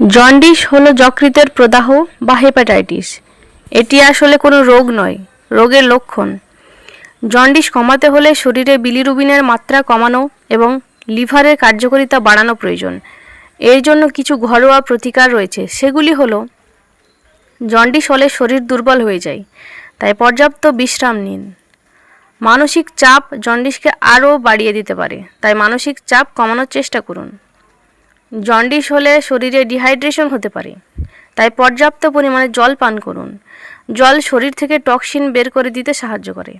Jaundice হলো যকৃতের প্রদাহ বা হেপাটাইটিস। এটি আসলে কোনো রোগ নয়, রোগের লক্ষণ। জন্ডিস কমাতে হলে শরীরে বিলিরুবিনের মাত্রা কমানো এবং লিভারের কার্যকারিতা বাড়ানো প্রয়োজন। এর জন্য কিছু ঘরোয়া প্রতিকার রয়েছে। সেগুলি হলো, জন্ডিস হলে শরীর দুর্বল হয়ে যায়, তাই পর্যাপ্ত বিশ্রাম নিন। মানসিক চাপ জন্ডিসকে আরও বাড়িয়ে দিতে পারে, তাই মানসিক চাপ কমানোর চেষ্টা করুন। জন্ডিস হলে শরীরে ডিহাইড্রেশন হতে পারে। তাই পর্যাপ্ত পরিমাণে জল পান করুন। জল শরীর থেকে টক্সিন বের করে দিতে সাহায্য করে।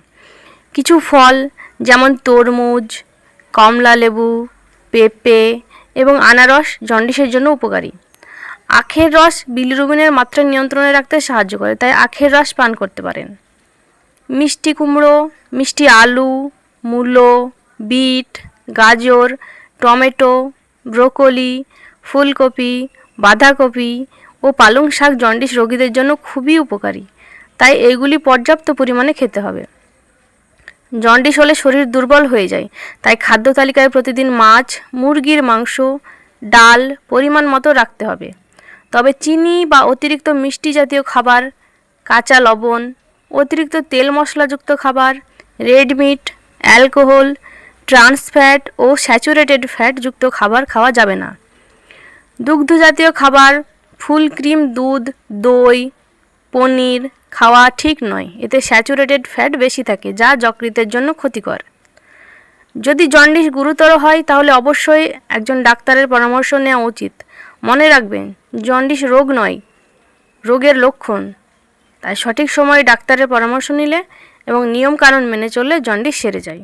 কিছু ফল, যেমন তরমুজ, কমলা লেবু, পেঁপে এবং আনারস জন্ডিসের জন্য উপকারী। আখের রস বিলিরুবিনের মাত্রা নিয়ন্ত্রণে রাখতে সাহায্য করে, তাই আখের রস পান করতে পারেন। মিষ্টি কুমড়ো, মিষ্টি আলু, মূলো, বিট, গাজর, টমেটো ব্রোকলি, ফুলকপি, বাঁধাকপি ও পালং শাক জন্ডিস রোগীদের জন্য খুবই উপকারী। তাই এগুলি পর্যাপ্ত পরিমাণে খেতে হবে। জন্ডিস হলে শরীর দুর্বল হয়ে যায়, তাই খাদ্য তালিকায় প্রতিদিন মাছ, মুরগির মাংস, ডাল পরিমাণ মতো রাখতে হবে। তবে চিনি বা অতিরিক্ত মিষ্টি জাতীয় খাবার, কাঁচা লবণ, অতিরিক্ত তেল মশলাযুক্ত খাবার, red meat, alcohol trans fat ও স্যাচুরেটেড ফ্যাটযুক্ত খাবার খাওয়া যাবে না। দুগ্ধ জাতীয় খাবার, ফুল ক্রিম, দুধ, দই, পনির খাওয়া ঠিক নয়। এতে স্যাচুরেটেড ফ্যাট বেশি থাকে, যা যকৃতের জন্য ক্ষতিকর। যদি জন্ডিস গুরুতর হয়, তাহলে অবশ্যই একজন ডাক্তারের পরামর্শ নেওয়া উচিত। মনে রাখবেন, জন্ডিস রোগ নয়, রোগের লক্ষণ। তাই সঠিক সময়ে ডাক্তারের পরামর্শ নিলে এবং নিয়মকানুন মেনে চললে জন্ডিস সেরে যায়।